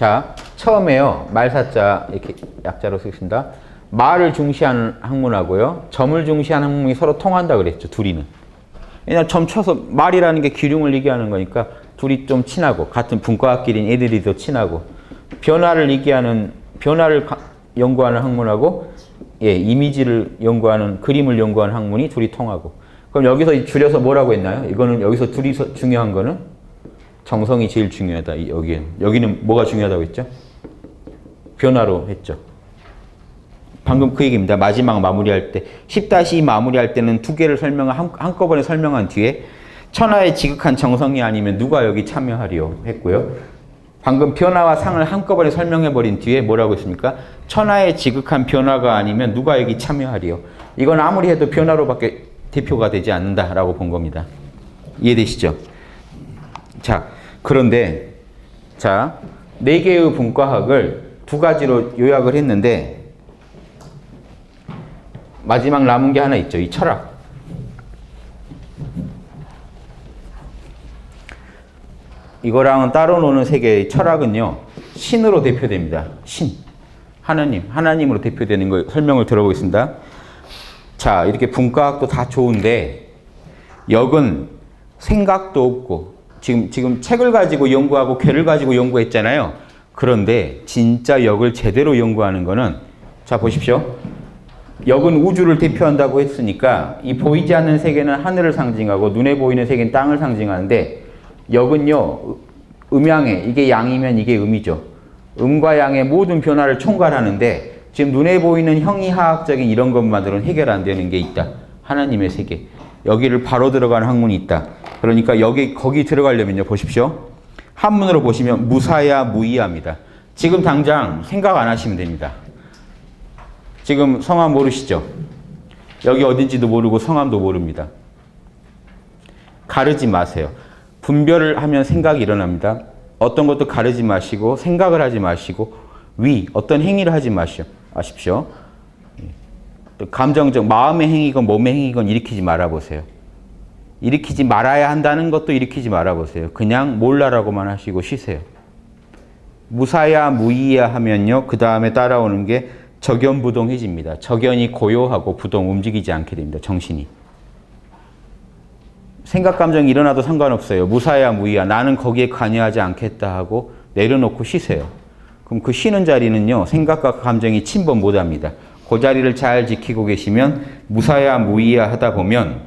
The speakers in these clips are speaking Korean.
자, 처음에요. 말사자 이렇게 약자로 쓰겠습니다. 말을 중시하는 학문하고요. 점을 중시하는 학문이 서로 통한다 그랬죠. 둘이는. 왜냐면 점 쳐서 말이라는 게 기륭을 얘기하는 거니까 둘이 좀 친하고 같은 분과학끼리는 애들이 더 친하고 변화를 얘기하는 변화를 가- 연구하는 학문하고 예, 이미지를 연구하는 그림을 연구하는 학문이 둘이 통하고 그럼 여기서 줄여서 뭐라고 했나요? 이거는 여기서 둘이서 중요한 거는 정성이 제일 중요하다. 이- 여기는 여기는 뭐가 중요하다고 했죠? 변화로 했죠. 방금 그 얘기입니다. 마지막 마무리할 때 10-2 마무리할 때는 두 개를 설명 한, 한꺼번에 설명한 뒤에 천하의 지극한 정성이 아니면 누가 여기 참여하리요 했고요. 방금 변화와 상을 한꺼번에 설명해 버린 뒤에 뭐라고 했습니까? 천하의 지극한 변화가 아니면 누가 여기 참여하리요. 이건 아무리 해도 변화로밖에 대표가 되지 않는다라고 본 겁니다. 이해되시죠? 자, 그런데 자, 네 개의 분과학을 두 가지로 요약을 했는데 마지막 남은 게 하나 있죠. 이 철학. 이거랑은 따로 노는 세계의 철학은요. 신으로 대표됩니다. 신. 하나님. 하나님으로 대표되는 걸 설명을 들어보겠습니다. 자, 이렇게 분과학도 다 좋은데 역은 생각도 없고 지금 지금 책을 가지고 연구하고 괴를 가지고 연구했잖아요. 그런데 진짜 역을 제대로 연구하는 거는 자 보십시오. 역은 우주를 대표한다고 했으니까 이 보이지 않는 세계는 하늘을 상징하고 눈에 보이는 세계는 땅을 상징하는데 역은요 음양에 이게 양이면 이게 음이죠. 음과 양의 모든 변화를 총괄하는데 지금 눈에 보이는 형이하학적인 이런 것만으로는 해결 안 되는 게 있다. 하나님의 세계. 여기를 바로 들어가는 학문이 있다. 그러니까 여기 거기 들어가려면요 보십시오. 한문으로 보시면 무사야 무이합니다. 지금 당장 생각 안 하시면 됩니다. 지금 성함 모르시죠? 여기 어딘지도 모르고 성함도 모릅니다. 가르지 마세요. 분별을 하면 생각이 일어납니다. 어떤 것도 가르지 마시고 생각을 하지 마시고 위 어떤 행위를 하지 마시오. 아십시오. 감정적 마음의 행위건 몸의 행위건 일으키지 말아 보세요. 일으키지 말아야 한다는 것도 일으키지 말아 보세요. 그냥 몰라라고만 하시고 쉬세요. 무사야 무이야 하면요. 그 다음에 따라오는 게 적연부동해집니다. 적연이 고요하고 부동 움직이지 않게 됩니다. 정신이. 생각 감정이 일어나도 상관없어요. 무사야 무이야 나는 거기에 관여하지 않겠다 하고 내려놓고 쉬세요. 그럼 그 쉬는 자리는요. 생각과 감정이 침범 못합니다. 그 자리를 잘 지키고 계시면 무사야 무이야 하다 보면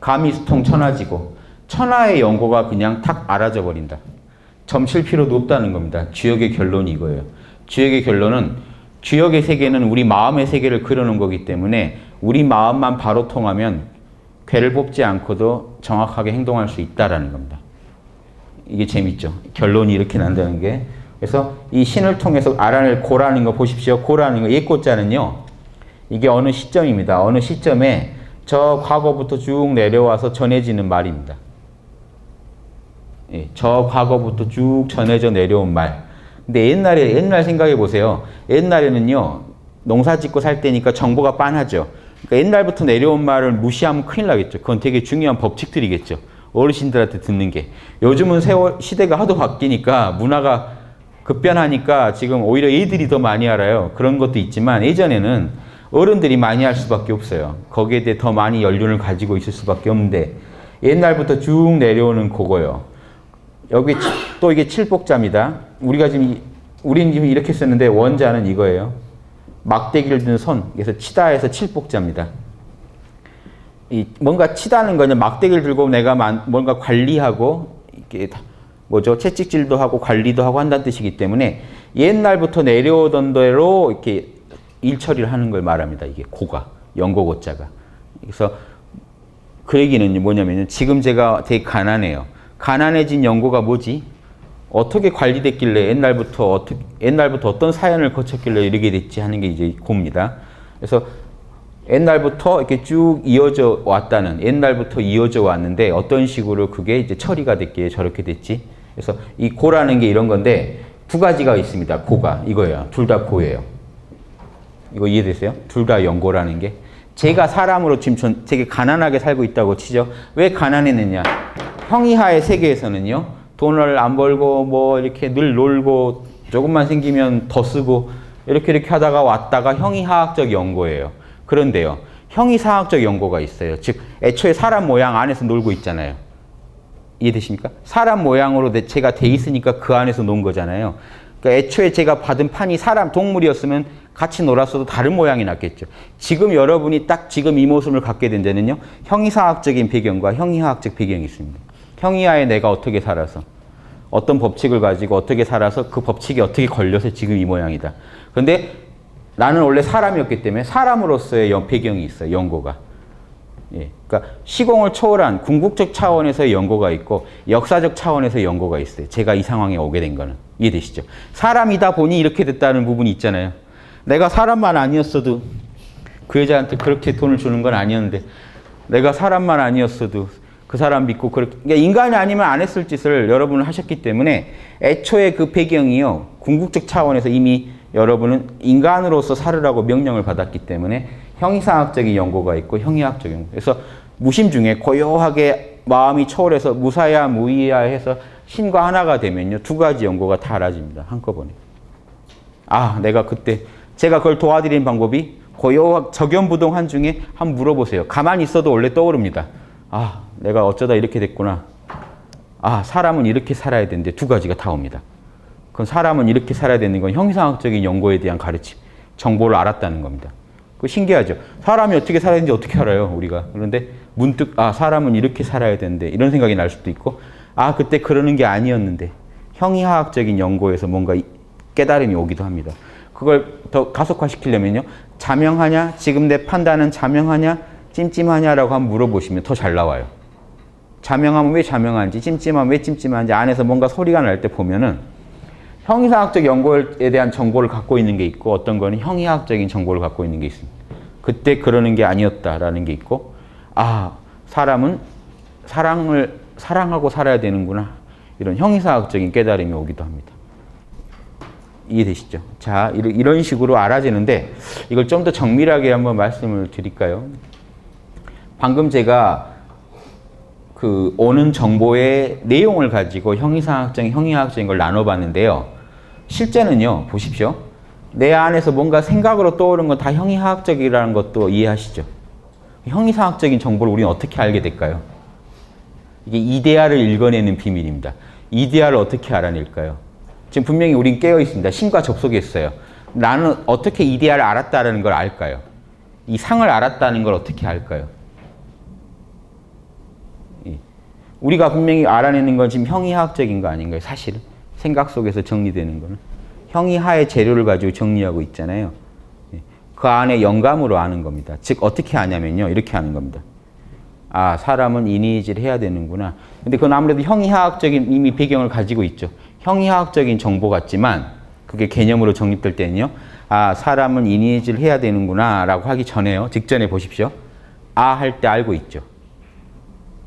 감이 수통 천하지고 천하의 연고가 그냥 탁 알아져 버린다. 점칠 필요도 없다는 겁니다. 주역의 결론이 이거예요. 주역의 결론은 주역의 세계는 우리 마음의 세계를 그려놓은 거기 때문에 우리 마음만 바로 통하면 괴를 뽑지 않고도 정확하게 행동할 수 있다라는 겁니다. 이게 재밌죠. 결론이 이렇게 난다는 게. 그래서 이 신을 통해서 알아낼 고라는 거 보십시오. 고라는 거, 옛고자는요. 이게 어느 시점입니다. 어느 시점에 저 과거부터 쭉 내려와서 전해지는 말입니다. 예, 저 과거부터 쭉 전해져 내려온 말. 근데 옛날에, 옛날 생각해 보세요. 옛날에는요, 농사 짓고 살 때니까 정보가 빤하죠. 그러니까 옛날부터 내려온 말을 무시하면 큰일 나겠죠. 그건 되게 중요한 법칙들이겠죠. 어르신들한테 듣는 게. 요즘은 세월, 시대가 하도 바뀌니까 문화가 급변하니까 지금 오히려 애들이 더 많이 알아요. 그런 것도 있지만 예전에는 어른들이 많이 할 수밖에 없어요. 거기에 대해 더 많이 연륜을 가지고 있을 수밖에 없는데 옛날부터 쭉 내려오는 그거요. 여기 치- 또 이게 칠복자입니다. 우리가 지금 이- 우리는 지금 이렇게 쓰는데 원자는 이거예요. 막대기를 든 손. 그래서 치다에서 칠복자입니다. 이 뭔가 치다는 거는 막대기를 들고 내가 만- 뭔가 관리하고 다- 뭐죠? 채찍질도 하고 관리도 하고 한다는 뜻이기 때문에 옛날부터 내려오던 대로 이렇게 일 처리를 하는 걸 말합니다. 이게 고가 연고고자가. 그래서 그 얘기는 뭐냐면요. 지금 제가 되게 가난해요. 가난해진 연고가 뭐지? 어떻게 관리됐길래 옛날부터 어떻게 옛날부터 어떤 사연을 거쳤길래 이렇게 됐지 하는 게 이제 고입니다. 그래서 옛날부터 이렇게 쭉 이어져 왔다는 옛날부터 이어져 왔는데 어떤 식으로 그게 이제 처리가 됐기에 저렇게 됐지. 그래서 이 고라는 게 이런 건데 두 가지가 있습니다. 고가 이거예요. 둘 다 고예요. 이거 이해되세요? 둘 다 연고라는 게 제가 사람으로 지금 전 되게 가난하게 살고 있다고 치죠. 왜 가난했느냐? 형이하의 세계에서는요. 돈을 안 벌고 뭐 이렇게 늘 놀고 조금만 생기면 더 쓰고 이렇게 이렇게 하다가 왔다가 형이하학적 연고예요. 그런데요. 형이사학적 연고가 있어요. 즉 애초에 사람 모양 안에서 놀고 있잖아요. 이해되십니까? 사람 모양으로 내- 제가 돼 있으니까 그 안에서 논 거잖아요. 그러니까 애초에 제가 받은 판이 사람 동물이었으면 같이 놀았어도 다른 모양이 났겠죠. 지금 여러분이 딱 지금 이 모습을 갖게 된 데는요. 형이사학적인 배경과 형이하학적 배경이 있습니다. 형이하에 내가 어떻게 살아서 어떤 법칙을 가지고 어떻게 살아서 그 법칙이 어떻게 걸려서 지금 이 모양이다. 그런데 나는 원래 사람이었기 때문에 사람으로서의 연- 배경이 있어요. 연고가. 예, 그러니까 시공을 초월한 궁극적 차원에서의 연고가 있고 역사적 차원에서의 연고가 있어요. 제가 이 상황에 오게 된 거는 이해되시죠? 사람이다 보니 이렇게 됐다는 부분이 있잖아요. 내가 사람만 아니었어도 그 여자한테 그렇게 돈을 주는 건 아니었는데 내가 사람만 아니었어도 그 사람 믿고 그렇게 그러니까 인간이 아니면 안 했을 짓을 여러분은 하셨기 때문에 애초에 그 배경이요 궁극적 차원에서 이미 여러분은 인간으로서 살으라고 명령을 받았기 때문에 형이상학적인 연고가 있고 형이학적인 연고. 그래서 무심 중에 고요하게 마음이 초월해서 무사야 무이야 해서 신과 하나가 되면요 두 가지 연고가 다 알아집니다 한꺼번에. 아 내가 그때 제가 그걸 도와드리는 방법이 고요한 적연부동 한 중에 한번 물어보세요. 가만히 있어도 원래 떠오릅니다. 아 내가 어쩌다 이렇게 됐구나. 아 사람은 이렇게 살아야 되는데 두 가지가 다 옵니다. 그건 사람은 이렇게 살아야 되는 건 형상학적인 연고에 대한 가르침, 정보를 알았다는 겁니다. 그 신기하죠. 사람이 어떻게 살아야 되는지 어떻게 알아요, 우리가. 그런데 문득 아 사람은 이렇게 살아야 되는데 이런 생각이 날 수도 있고 아 그때 그러는 게 아니었는데 형이하학적인 연고에서 뭔가 이- 깨달음이 오기도 합니다. 그걸 더 가속화시키려면요. 자명하냐? 지금 내 판단은 자명하냐? 찜찜하냐라고 한번 물어보시면 더 잘 나와요. 자명하면 왜 자명한지, 찜찜하면 왜 찜찜한지 안에서 뭔가 소리가 날 때 보면은 형이상학적 연고에 대한 정보를 갖고 있는 게 있고 어떤 거는 형이학적인 정보를 갖고 있는 게 있습니다. 그때 그러는 게 아니었다라는 게 있고 아 사람은 사랑을 사랑하고 살아야 되는구나 이런 형이상학적인 깨달음이 오기도 합니다. 이해되시죠? 자 이런 식으로 알아지는데 이걸 좀 더 정밀하게 한번 말씀을 드릴까요? 방금 제가 그 오는 정보의 내용을 가지고 형이상학적인 형이학적인 걸 나눠봤는데요. 실제는요, 보십시오. 내 안에서 뭔가 생각으로 떠오르는 건다 형이학적이라는 것도 이해하시죠? 형이상학적인 정보를 우리는 어떻게 알게 될까요? 이게 이데아를 읽어내는 비밀입니다. 이데아를 어떻게 알아낼까요? 지금 분명히 우린 깨어 있습니다. 신과 접속했어요. 나는 어떻게 이데아를 알았다는 걸 알까요? 이 상을 알았다는 걸 어떻게 알까요? 우리가 분명히 알아내는 건 지금 형이하학적인 거 아닌가요? 사실은 생각 속에서 정리되는 거는 형이하의 재료를 가지고 정리하고 있잖아요. 예. 그 안에 영감으로 아는 겁니다. 즉 어떻게 아냐면요, 이렇게 아는 겁니다. 아 사람은 이니지를 해야 되는구나. 근데 그건 아무래도 형이하학적인 이미 배경을 가지고 있죠. 형이하학적인 정보 같지만 그게 개념으로 정립될 때는요. 아 사람은 이니지를 해야 되는구나 라고 하기 전에요. 직전에 보십시오. 아 할 때 알고 있죠.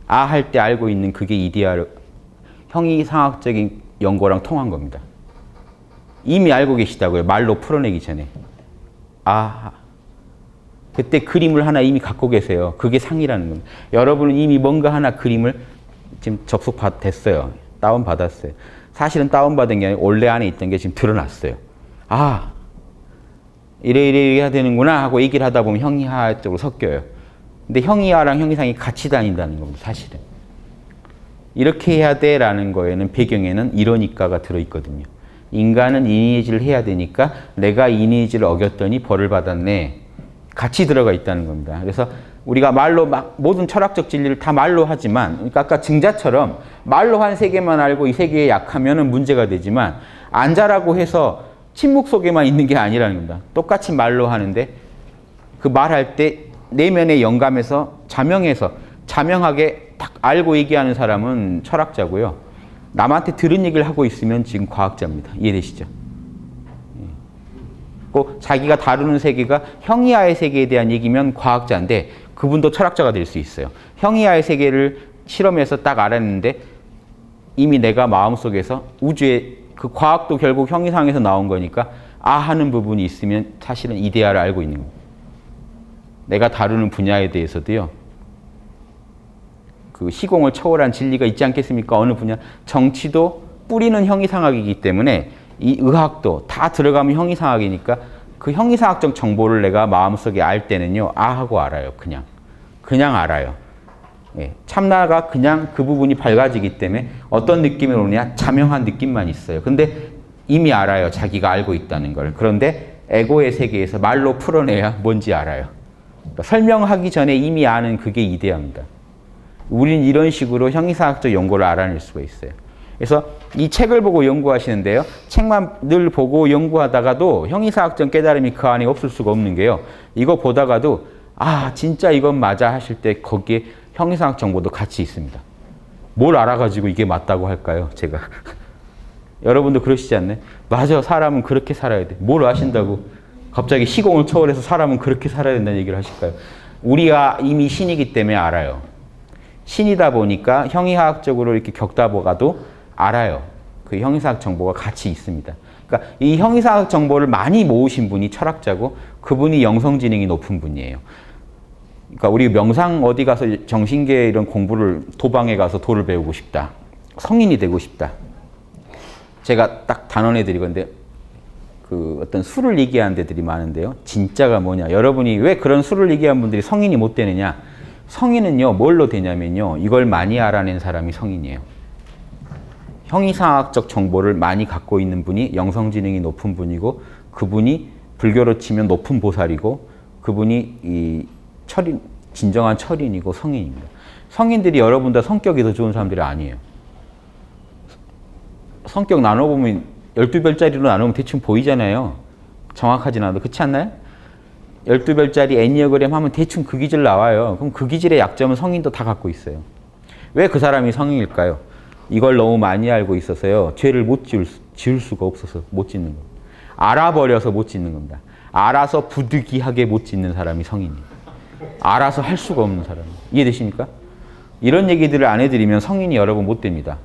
아 할 때 알고 있는 그게 이데아를 형이상학적인 연고랑 통한 겁니다. 이미 알고 계시다고요. 말로 풀어내기 전에. 아 그때 그림을 하나 이미 갖고 계세요. 그게 상이라는 겁니다. 여러분은 이미 뭔가 하나 그림을 지금 접속 받 됐어요. 다운 받았어요. 사실은 다운 받은 게 아니라 원래 안에 있던 게 지금 드러났어요. 아 이래 이래 해야 되는구나 하고 얘기를 하다 보면 형이하 쪽으로 섞여요. 근데 형이하랑 형이상이 같이 다닌다는 겁니다. 사실은. 이렇게 해야 돼라는 거에는 배경에는 이러니까가 들어있거든요. 인간은 이니지를 해야 되니까 내가 이니지를 어겼더니 벌을 받았네. 같이 들어가 있다는 겁니다. 그래서 우리가 말로 막 모든 철학적 진리를 다 말로 하지만, 그러니까 아까 증자처럼 말로 한 세계만 알고 이 세계에 약하면은 문제가 되지만 안 자라고 해서 침묵 속에만 있는 게 아니라는 겁니다. 똑같이 말로 하는데 그 말할 때 내면의 영감에서 자명해서 자명하게 딱 알고 얘기하는 사람은 철학자고요. 남한테 들은 얘기를 하고 있으면 지금 과학자입니다. 이해되시죠? 꼭 자기가 다루는 세계가 형이하의 세계에 대한 얘기면 과학자인데 그분도 철학자가 될 수 있어요. 형이하의 세계를 실험해서 딱 알았는데 이미 내가 마음속에서 우주의 그 과학도 결국 형이상에서 나온 거니까 아 하는 부분이 있으면 사실은 이데아를 알고 있는 겁니다. 내가 다루는 분야에 대해서도요. 그 시공을 초월한 진리가 있지 않겠습니까? 어느 분야 정치도 뿌리는 형이상학이기 때문에 이 의학도 다 들어가면 형이상학이니까 그 형이상학적 정보를 내가 마음속에 알 때는요, 아 하고 알아요. 그냥. 그냥 알아요. 예, 참나가 그냥 그 부분이 밝아지기 때문에 어떤 느낌이 오느냐? 자명한 느낌만 있어요. 근데 이미 알아요. 자기가 알고 있다는 걸. 그런데 에고의 세계에서 말로 풀어내야 뭔지 알아요. 그러니까 설명하기 전에 이미 아는 그게 이데아입니다. 우린 이런 식으로 형이상학적 연구를 알아낼 수가 있어요. 그래서 이 책을 보고 연구하시는데요. 책만 늘 보고 연구하다가도 형이상학적 깨달음이 그 안에 없을 수가 없는 게요. 이거 보다가도 아 진짜 이건 맞아 하실 때 거기에 형이상학 정보도 같이 있습니다. 뭘 알아가지고 이게 맞다고 할까요? 제가 여러분도 그러시지 않나요? 맞아 사람은 그렇게 살아야 돼. 뭘 아신다고 갑자기 시공을 초월해서 사람은 그렇게 살아야 된다는 얘기를 하실까요? 우리가 이미 신이기 때문에 알아요. 신이다 보니까 형이학적으로 이렇게 겪다 보가도 알아요. 그 형이사학 정보가 같이 있습니다. 그러니까 이 형이사학 정보를 많이 모으신 분이 철학자고 그분이 영성지능이 높은 분이에요. 그러니까 우리 명상 어디 가서 정신계 이런 공부를 도방에 가서 도를 배우고 싶다. 성인이 되고 싶다. 제가 딱 단언해 드리건데 그 어떤 술을 얘기하는 데들이 많은데요. 진짜가 뭐냐? 여러분이 왜 그런 술을 얘기한 분들이 성인이 못 되느냐? 성인은요, 뭘로 되냐면요. 이걸 많이 알아낸 사람이 성인이에요. 형이상학적 정보를 많이 갖고 있는 분이 영성지능이 높은 분이고 그분이 불교로 치면 높은 보살이고 그분이 이 철인 진정한 철인이고 성인입니다. 성인들이 여러분보다 성격이 더 좋은 사람들이 아니에요. 성격 나눠보면 12별짜리로 나누면 대충 보이잖아요. 정확하진 않아도 그렇지 않나요? 12별짜리 애니어그램 하면 대충 그 기질 나와요. 그럼 그 기질의 약점은 성인도 다 갖고 있어요. 왜 그 사람이 성인일까요? 이걸 너무 많이 알고 있어서요. 죄를 못 지을, 수- 지을 수가 없어서 못 짓는 겁니다. 알아버려서 못 짓는 겁니다. 알아서 부득이하게 못 짓는 사람이 성인이에요. 알아서 할 수가 없는 사람. 이해되십니까? 이런 얘기들을 안 해드리면 성인이 여러분 못 됩니다.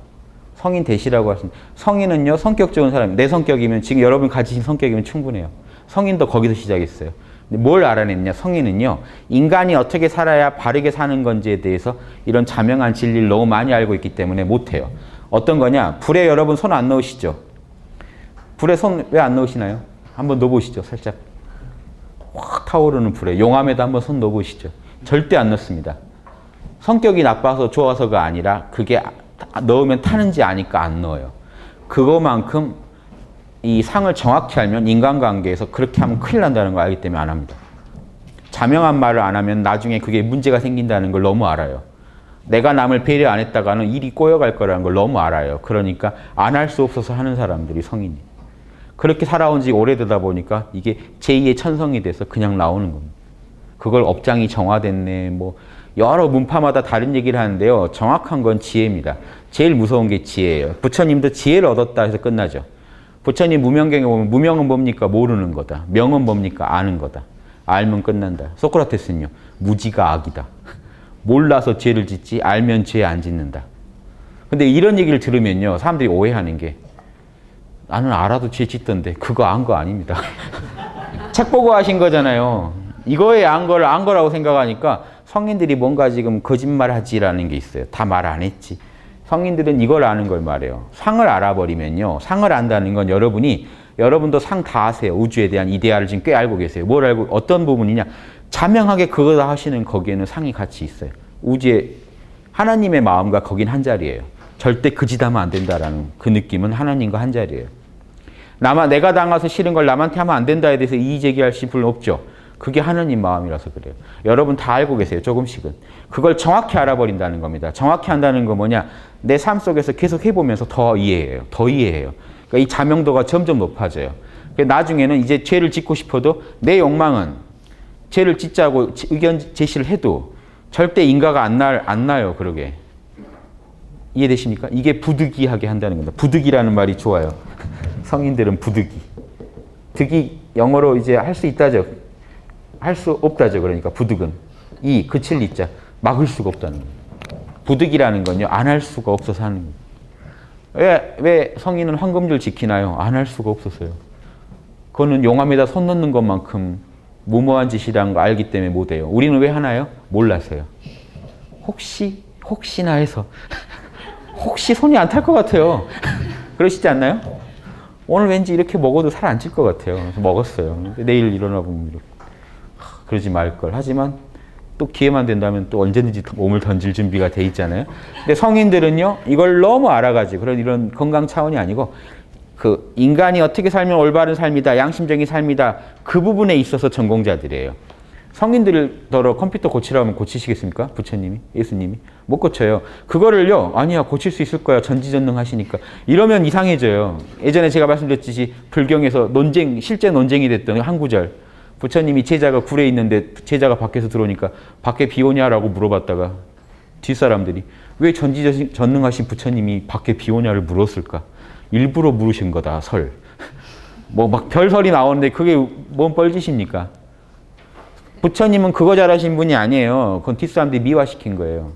성인 되시라고 하신 성인은요 성격 좋은 사람 내 성격이면 지금 여러분 가지신 성격이면 충분해요. 성인도 거기서 시작했어요. 뭘 알아냈냐 성인은요 인간이 어떻게 살아야 바르게 사는 건지에 대해서 이런 자명한 진리를 너무 많이 알고 있기 때문에 못해요. 어떤 거냐 불에 여러분 손 안 넣으시죠? 불에 손 왜 안 넣으시나요? 한번 넣어보시죠 살짝 확 타오르는 불에 용암에다 한번 손 넣어보시죠. 절대 안 넣습니다. 성격이 나빠서 좋아서가 아니라 그게 아- 넣으면 타는지 아니까 안 넣어요. 그거만큼 이 상을 정확히 알면 인간관계에서 그렇게 하면 큰일 난다는 걸 알기 때문에 안 합니다. 자명한 말을 안 하면 나중에 그게 문제가 생긴다는 걸 너무 알아요. 내가 남을 배려 안 했다가는 일이 꼬여갈 거라는 걸 너무 알아요. 그러니까 안 할 수 없어서 하는 사람들이 성인이. 그렇게 살아온 지 오래되다 보니까 이게 제2의 천성이 돼서 그냥 나오는 겁니다. 그걸 업장이 정화됐네, 뭐, 여러 문파마다 다른 얘기를 하는데요. 정확한 건 지혜입니다. 제일 무서운 게 지혜예요. 부처님도 지혜를 얻었다 해서 끝나죠. 부처님 무명경에 보면 무명은 뭡니까? 모르는 거다. 명은 뭡니까? 아는 거다. 알면 끝난다. 소크라테스는요. 무지가 악이다. 몰라서 죄를 짓지 알면 죄 안 짓는다. 근데 이런 얘기를 들으면요. 사람들이 오해하는 게 나는 알아도 죄 짓던데 그거 안 거 아닙니다. 책 보고 하신 거잖아요. 이거에 안 걸, 안 거라고 생각하니까 성인들이 뭔가 지금 거짓말 하지라는 게 있어요. 다 말 안 했지. 성인들은 이걸 아는 걸 말해요. 상을 알아버리면요. 상을 안다는 건 여러분이, 여러분도 상 다 아세요. 우주에 대한 이데아를 지금 꽤 알고 계세요. 뭘 알고, 어떤 부분이냐. 자명하게 그거 다 하시는 거기에는 상이 같이 있어요. 우주에 하나님의 마음과 거긴 한 자리예요. 절대 그짓 하면 안 된다라는 그 느낌은 하나님과 한 자리예요. 나만 내가 당해서 싫은 걸 남한테 하면 안 된다에 대해서 이의 제기하실 분 없죠. 그게 하나님 마음이라서 그래요. 여러분 다 알고 계세요. 조금씩은. 그걸 정확히 알아버린다는 겁니다. 정확히 한다는 건 뭐냐? 내 삶 속에서 계속 해보면서 더 이해해요. 더 이해해요. 그러니까 이 자명도가 점점 높아져요. 그러니까 나중에는 이제 죄를 짓고 싶어도 내 욕망은 죄를 짓자고 지- 의견 제시를 해도 절대 인가가 안, 날, 안 나요. 그러게. 이해되십니까? 이게 부득이하게 한다는 겁니다. 부득이라는 말이 좋아요. 성인들은 부득이. 득이 영어로 이제 할 수 있다죠. 할 수 없다죠. 그러니까 부득은. 이, 그칠 이자. 막을 수가 없다는 거예요. 부득이라는 건요. 안 할 수가 없어서 하는 거예요. 왜, 왜 성인은 황금줄 지키나요? 안 할 수가 없어서요. 그거는 용암에다 손 넣는 것만큼 무모한 짓이라는 거 알기 때문에 못해요. 우리는 왜 하나요? 몰라서요. 혹시, 혹시나 해서. 혹시 손이 안 탈 것 같아요. 그러시지 않나요? 오늘 왠지 이렇게 먹어도 살 안 찔 것 같아요. 그래서 먹었어요. 내일 일어나 보면 이렇게 하, 그러지 말 걸. 하지만 또 기회만 된다면 또 언제든지 몸을 던질 준비가 돼 있잖아요. 근데 성인들은요, 이걸 너무 알아가지고 그런 이런 건강 차원이 아니고 그 인간이 어떻게 살면 올바른 삶이다, 양심적인 삶이다 그 부분에 있어서 전공자들이에요. 성인들더러 컴퓨터 고치라면 고치시겠습니까? 부처님이, 예수님이 못 고쳐요. 그거를요, 아니야 고칠 수 있을 거야 전지전능하시니까 이러면 이상해져요. 예전에 제가 말씀드렸듯이 불경에서 논쟁 실제 논쟁이 됐던 한 구절. 부처님이 제자가 굴에 있는데 제자가 밖에서 들어오니까 밖에 비 오냐라고 물어봤다가 뒷사람들이 왜 전지전능하신 부처님이 밖에 비 오냐를 물었을까? 일부러 물으신 거다 설. 뭐 막 별설이 나오는데 그게 뭔 뻘짓입니까? 부처님은 그거 잘하신 분이 아니에요. 그건 뒷사람들이 미화시킨 거예요.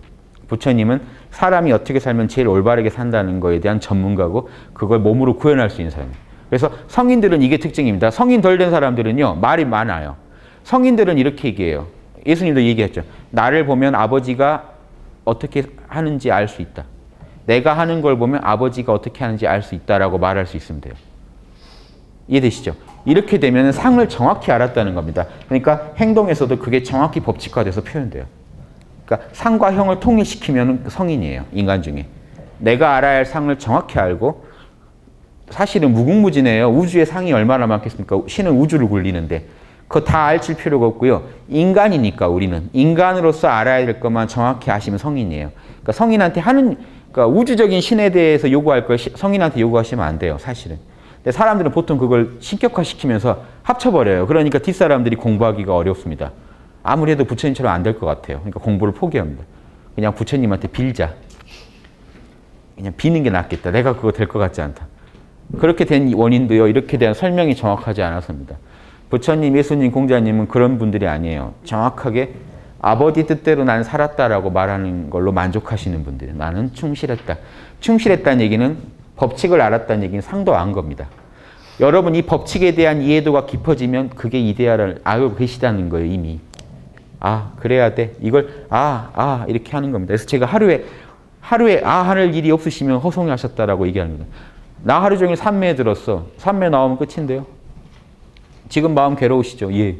부처님은 사람이 어떻게 살면 제일 올바르게 산다는 거에 대한 전문가고 그걸 몸으로 구현할 수 있는 사람이에요. 그래서 성인들은 이게 특징입니다. 성인 덜 된 사람들은요, 말이 많아요. 성인들은 이렇게 얘기해요. 예수님도 얘기했죠. 나를 보면 아버지가 어떻게 하는지 알 수 있다. 내가 하는 걸 보면 아버지가 어떻게 하는지 알 수 있다라고 말할 수 있으면 돼요. 이해되시죠? 이렇게 되면 상을 정확히 알았다는 겁니다. 그러니까 행동에서도 그게 정확히 법칙화돼서 표현돼요. 그러니까 상과 형을 통일시키면 성인이에요. 인간 중에. 내가 알아야 할 상을 정확히 알고 사실은 무궁무진해요. 우주의 상이 얼마나 많겠습니까? 신은 우주를 굴리는데 그거 다 알칠 필요가 없고요. 인간이니까 우리는 인간으로서 알아야 될 것만 정확히 아시면 성인이에요. 그러니까 성인한테 하는 그러니까 우주적인 신에 대해서 요구할 걸 성인한테 요구하시면 안 돼요. 사실은. 근데 사람들은 보통 그걸 신격화시키면서 합쳐버려요. 그러니까 뒷사람들이 공부하기가 어렵습니다. 아무리 해도 부처님처럼 안 될 것 같아요. 그러니까 공부를 포기합니다. 그냥 부처님한테 빌자. 그냥 비는 게 낫겠다. 내가 그거 될 것 같지 않다. 그렇게 된 원인도요, 이렇게 대한 설명이 정확하지 않았습니다. 부처님, 예수님, 공자님은 그런 분들이 아니에요. 정확하게 아버지 뜻대로 난 살았다라고 말하는 걸로 만족하시는 분들. 나는 충실했다. 충실했다는 얘기는 법칙을 알았다는 얘기는 상도 안 겁니다. 여러분 이 법칙에 대한 이해도가 깊어지면 그게 이데아를 알고 계시다는 거예요, 이미. 아, 그래야 돼. 이걸 아, 아 이렇게 하는 겁니다. 그래서 제가 하루에 하루에 아 하는 일이 없으시면 허송하셨다라고 얘기하는 거예요. 나 하루 종일 산매에 들었어. 산매 나오면 끝인데요. 지금 마음 괴로우시죠? 예.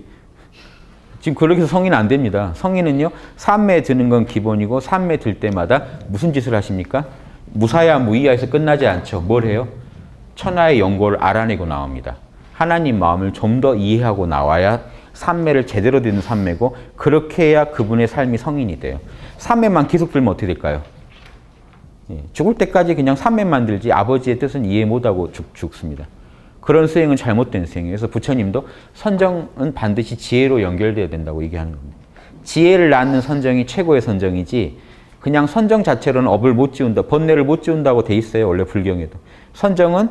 지금 그렇게 해서 성인 안 됩니다. 성인은요, 산매에 드는 건 기본이고, 산매 들 때마다 무슨 짓을 하십니까? 무사야 무이야에서 끝나지 않죠. 뭘 해요? 천하의 연고를 알아내고 나옵니다. 하나님 마음을 좀 더 이해하고 나와야 산매를 제대로 되는 산매고, 그렇게 해야 그분의 삶이 성인이 돼요. 산매만 계속 들면 어떻게 될까요? 예, 죽을 때까지 그냥 산매만 들지 아버지의 뜻은 이해 못하고 죽, 죽습니다. 그런 수행은 잘못된 수행이에요. 그래서 부처님도 선정은 반드시 지혜로 연결돼야 된다고 얘기하는 겁니다. 지혜를 낳는 선정이 최고의 선정이지 그냥 선정 자체로는 업을 못 지운다, 번뇌를 못 지운다고 돼 있어요. 원래 불경에도. 선정은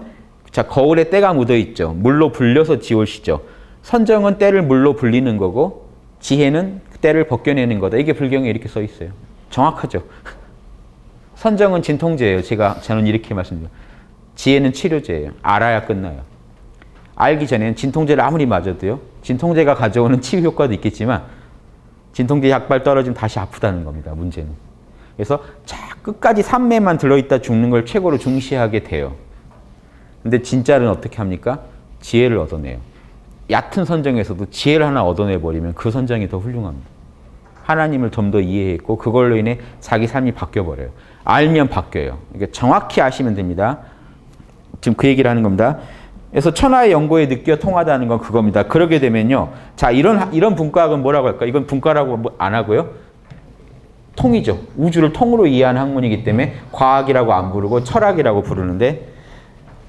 자 거울에 때가 묻어 있죠. 물로 불려서 지우시죠. 선정은 때를 물로 불리는 거고 지혜는 때를 벗겨내는 거다. 이게 불경에 이렇게 써 있어요. 정확하죠. 선정은 진통제예요. 제가 저는 이렇게 말씀드려요. 지혜는 치료제예요. 알아야 끝나요. 알기 전에는 진통제를 아무리 맞아도요. 진통제가 가져오는 치유 효과도 있겠지만 진통제 약발 떨어지면 다시 아프다는 겁니다. 문제는. 그래서 자 끝까지 산매만 들어있다 죽는 걸 최고로 중시하게 돼요. 근데 진짜는 어떻게 합니까? 지혜를 얻어내요. 얕은 선정에서도 지혜를 하나 얻어내 버리면 그 선정이 더 훌륭합니다. 하나님을 좀 더 이해했고 그걸로 인해 자기 삶이 바뀌어 버려요. 알면 바뀌어요. 이게 정확히 아시면 됩니다. 지금 그 얘기를 하는 겁니다. 그래서 천하의 연고에 느껴 통하다는 건 그겁니다. 그러게 되면요. 자, 이런, 이런 분과학은 뭐라고 할까? 이건 분과라고 뭐안 하고요. 통이죠. 우주를 통으로 이해하는 학문이기 때문에 과학이라고 안 부르고 철학이라고 부르는데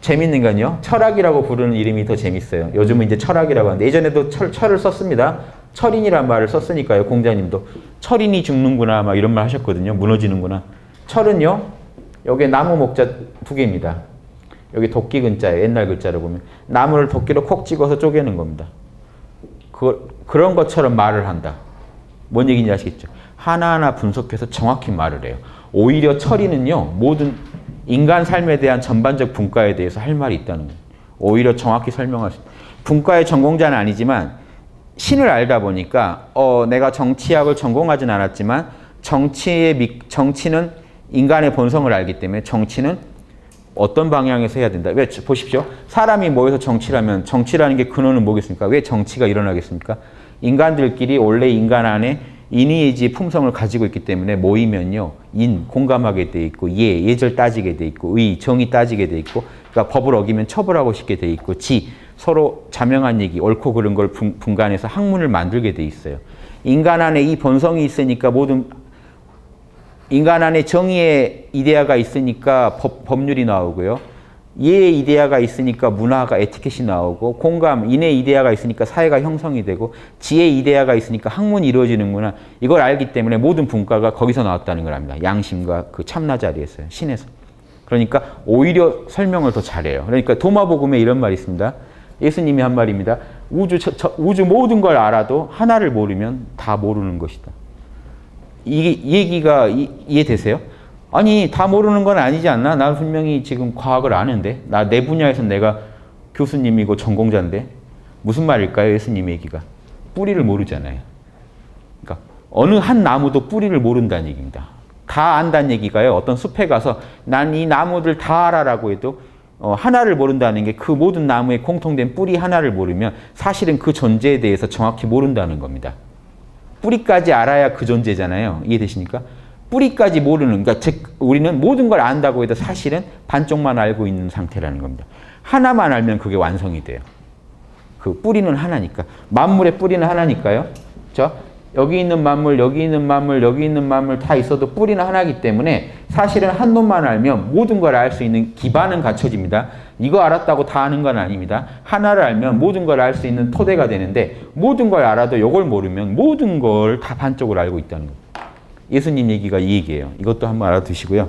재밌는 건요. 철학이라고 부르는 이름이 더 재밌어요. 요즘은 이제 철학이라고 하는데 예전에도 철, 철을 썼습니다. 철인이란 말을 썼으니까요. 공자님도. 철인이 죽는구나 막 이런 말 하셨거든요. 무너지는구나. 철은요. 여기 나무 목자 두 개입니다. 여기 도끼 근자예요. 옛날 글자를 보면 나무를 도끼로 콕 찍어서 쪼개는 겁니다. 그, 그런 것처럼 말을 한다. 뭔 얘기인지 아시겠죠? 하나하나 분석해서 정확히 말을 해요. 오히려 철이는요. 모든 인간 삶에 대한 전반적 분과에 대해서 할 말이 있다는 거예요. 오히려 정확히 설명할 수 분과의 전공자는 아니지만 신을 알다 보니까 어, 내가 정치학을 전공하진 않았지만 정치의 미, 정치는 인간의 본성을 알기 때문에 정치는 어떤 방향에서 해야 된다. 왜 보십시오. 사람이 모여서 정치를 하면 정치라는 게 근원은 뭐겠습니까? 왜 정치가 일어나겠습니까? 인간들끼리 원래 인간 안에 인의의지 품성을 가지고 있기 때문에 모이면요. 인, 공감하게 돼 있고 예, 예절 따지게 돼 있고 의, 정의 따지게 돼 있고 그러니까 법을 어기면 처벌하고 싶게 돼 있고 지, 서로 자명한 얘기, 옳고 그른 걸 분, 분간해서 학문을 만들게 돼 있어요. 인간 안에 이 본성이 있으니까 모든 인간 안에 정의의 이데아가 있으니까 법, 법률이 나오고요. 예의 이데아가 있으니까 문화가 에티켓이 나오고 공감, 인의 이데아가 있으니까 사회가 형성이 되고 지혜 이데아가 있으니까 학문이 이루어지는구나. 이걸 알기 때문에 모든 분과가 거기서 나왔다는 걸 압니다. 양심과 그 참나 자리에서요. 신에서. 그러니까 오히려 설명을 더 잘해요. 그러니까 도마복음에 이런 말이 있습니다. 예수님이 한 말입니다. 우주, 저- 저- 우주 모든 걸 알아도 하나를 모르면 다 모르는 것이다. 이게 이 얘기가 이, 이해되세요? 아니 다 모르는 건 아니지 않나? 나 분명히 지금 과학을 아는데 나 내 분야에서 내가 교수님이고 전공자인데 무슨 말일까요? 예수님 얘기가 뿌리를 모르잖아요. 그러니까 어느 한 나무도 뿌리를 모른다는 얘기입니다. 다 안다는 얘기가요. 어떤 숲에 가서 난 이 나무들 다 알아라고 해도 어, 하나를 모른다는 게 그 모든 나무의 공통된 뿌리 하나를 모르면 사실은 그 존재에 대해서 정확히 모른다는 겁니다. 뿌리까지 알아야 그 존재잖아요. 이해되십니까? 뿌리까지 모르는, 그러니까 즉 우리는 모든 걸 안다고 해도 사실은 반쪽만 알고 있는 상태라는 겁니다. 하나만 알면 그게 완성이 돼요. 그 뿌리는 하나니까. 만물의 뿌리는 하나니까요. 저 여기 있는 만물, 여기 있는 만물, 여기 있는 만물 다 있어도 뿌리는 하나이기 때문에 사실은 한 놈만 알면 모든 걸 알 수 있는 기반은 갖춰집니다. 이거 알았다고 다 아는 건 아닙니다. 하나를 알면 모든 걸 알 수 있는 토대가 되는데 모든 걸 알아도 이걸 모르면 모든 걸 다 반쪽을 알고 있다는 겁니다. 예수님 얘기가 이 얘기예요. 이것도 한번 알아두시고요.